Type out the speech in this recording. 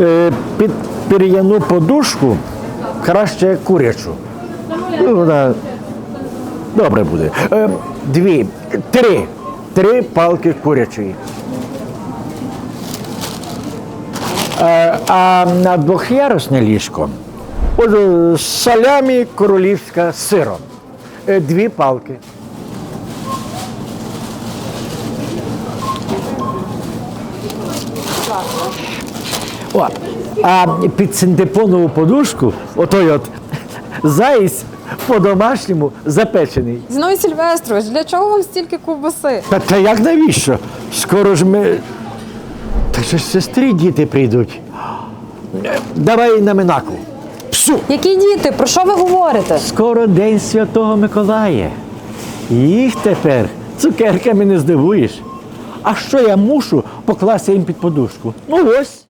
Е, під пір'яну подушку краще курячу. Ну, вона добре буде. Е, дві, три. Три палки курячої. Е, а на двох'ярусне ліжко от, салямі королівська з сиром. Дві палки. О, а під синтепонову подушку, отой от заєць по-домашньому запечений. Зіновій Сільвестрович, для чого вам стільки ковбаси? Та, та як навіщо? Скоро ж ми. Та ще ж сестри діти прийдуть. Давай на минаку. Псу! Які діти? Про що ви говорите? Скоро День Святого Миколая. Їх тепер цукерками не здивуєш. А що я мушу покласти їм під подушку? Ну ось.